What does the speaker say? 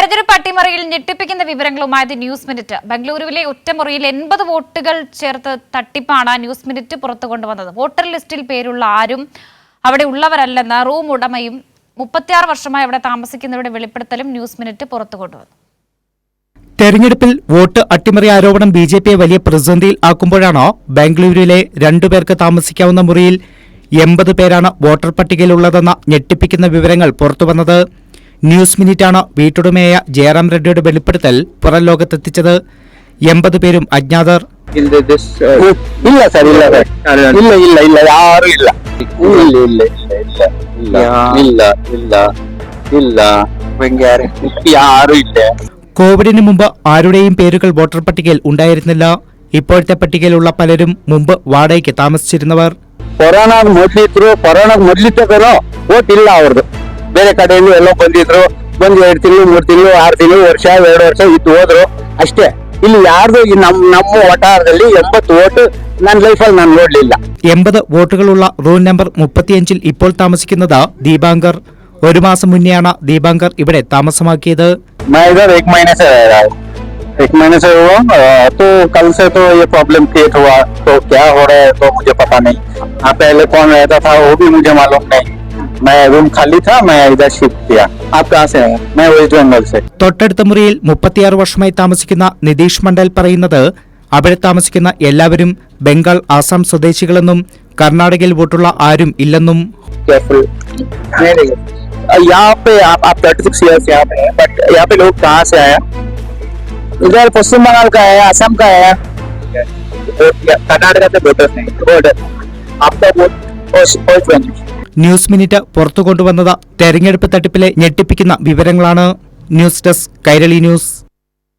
തെരഞ്ഞെടുപ്പ് അട്ടിമറിയിൽ ഞെട്ടിപ്പിക്കുന്ന വിവരങ്ങളുമായത് news minute. ബംഗളൂരുവിലെ ഒറ്റമുറിയിൽ എൺപത് വോട്ടുകൾ ചേർത്ത് തട്ടിപ്പാണ് ന്യൂസ് മിനിറ്റ് പുറത്തു കൊണ്ടുവന്നത്. വോട്ടർ ലിസ്റ്റിൽ പേരുള്ള ആരും അവിടെ ഉള്ളവരല്ലെന്ന് റൂം ഉടമയും മുപ്പത്തിയാറ് വർഷമായി അവിടെ താമസിക്കുന്നവരുടെ വെളിപ്പെടുത്തലും ന്യൂസ് മിനിറ്റ് പുറത്തു കൊണ്ടുവന്നു. തെരഞ്ഞെടുപ്പിൽ വോട്ട് അട്ടിമറി ആരോപണം ബി ജെ പിയെ വലിയ പ്രതിസന്ധിയിൽ ആക്കുമ്പോഴാണോ ബംഗളൂരുവിലെ രണ്ടുപേർക്ക് താമസിക്കാവുന്ന മുറിയിൽ എൺപത് പേരാണ് വോട്ടർ പട്ടികയിലുള്ളതെന്ന ഞെട്ടിപ്പിക്കുന്ന വിവരങ്ങൾ പുറത്തുവന്നത് ന്യൂസ് മിനിറ്റാണ് വീട്ടുടമയായ ജയറാം റെഡ്ഡിയുടെ വെളിപ്പെടുത്തൽ പുറം ലോകത്തെത്തിച്ചത് എൺപത് പേരും അജ്ഞാതർ in the, this uh, ಇಲ್ಲ ಸರ್ ಇಲ್ಲ ಸರ್ ಇಲ್ಲ ಇಲ್ಲ ಇಲ್ಲ ಯಾರು ಇಲ್ಲ ಇಲ್ಲ ಇಲ್ಲ ಇಲ್ಲ ಇಲ್ಲ ಇಲ್ಲ ಇಲ್ಲ ಇಲ್ಲ ಇಲ್ಲ Bengali. ಯಾರು ಇಲ್ಲ കോവിഡിന് മുമ്പ് ആരുടെയും പേരുകൾ വോട്ടർ പട്ടികയിൽ ഉണ്ടായിരുന്നില്ല ഇപ്പോഴത്തെ പട്ടികയിലുള്ള പലരും മുമ്പ് വാടകയ്ക്ക് താമസിച്ചിരുന്നവർ ಕೊರೋನಾಗ ಮೊದ್ಲಿದ್ರು ಕೊರೋನಾಗ ಮೊದ್ಲಿದ್ದಕ್ಕೂ ಓಟ್ ಇಲ್ಲ ಅವ್ರದ್ದು ಬೇರೆ ಕಡೆಯಿಂದ ಎಲ್ಲೋ ಬಂದಿದ್ರು ಬಂದ್ ಎರಡ್ ತಿಂಗಳು ಮೂರ್ ತಿಂಗಳು ಆರ್ ತಿಂಗಳು ವರ್ಷ ಎರಡು ವರ್ಷ ಇದ್ದು ಹೋದ್ರು ಅಷ್ಟೇ ಇಲ್ಲಿ ಯಾರ್ದು ಈ ನಮ್ ನಮ್ಮ ವಟಾರದಲ್ಲಿ ಎಂಬತ್ತು ಓಟ್ ನನ್ನ ಲೈಫಲ್ಲಿ ನಾನು ನೋಡ್ಲಿಲ್ಲ എൺപത് വോട്ടുകളുള്ള റൂം നമ്പർ മുപ്പത്തിയഞ്ചിൽ ഇപ്പോൾ താമസിക്കുന്നത് ദീപാങ്കർ ഒരു മാസം മുന്നെയാണ് ദീപാങ്കർ ഇവിടെ താമസമാക്കിയത് मैं इधर एक महीने से रह रहा हूँ एक महीने से हुआ अ, तो कल से तो ये प्रॉब्लम क्रिएट हुआ तो क्या हो रहा है तो मुझे पता नहीं हाँ पहले कौन रहता था वो भी मुझे मालूम नहीं मैं रूम खाली था मैं इधर शिफ्ट किया आप कहाँ से हैं मैं वेस्ट बंगाल से തൊട്ടടുത്ത മുറിയിൽ മുപ്പത്തിയാറ് വർഷമായി താമസിക്കുന്ന നിതീഷ് മണ്ഡൽ പറയുന്നത് അവിടെ താമസിക്കുന്ന എല്ലാവരും ബംഗാൾ ആസാം സ്വദേശികളെന്നും കർണാടകയിൽ വോട്ടുള്ള ആരും ഇല്ലെന്നും केयरफुल यहाँ पे आप आप थर्टी सिक्स ईयर्स यहाँ पे हैं बट यहाँ पे लोग कहाँ से आए हैं? इधर पश्चिम बंगाल का है असम का है कर्नाटका से वोटर्स नहीं वोट आपका vote West Bengal news minute പുറത്തു കൊണ്ടുവന്നത് തെരഞ്ഞെടുപ്പ് തട്ടിപ്പിലെ ഞെട്ടിപ്പിക്കുന്ന വിവരങ്ങളാണ്. News desk Kairali news.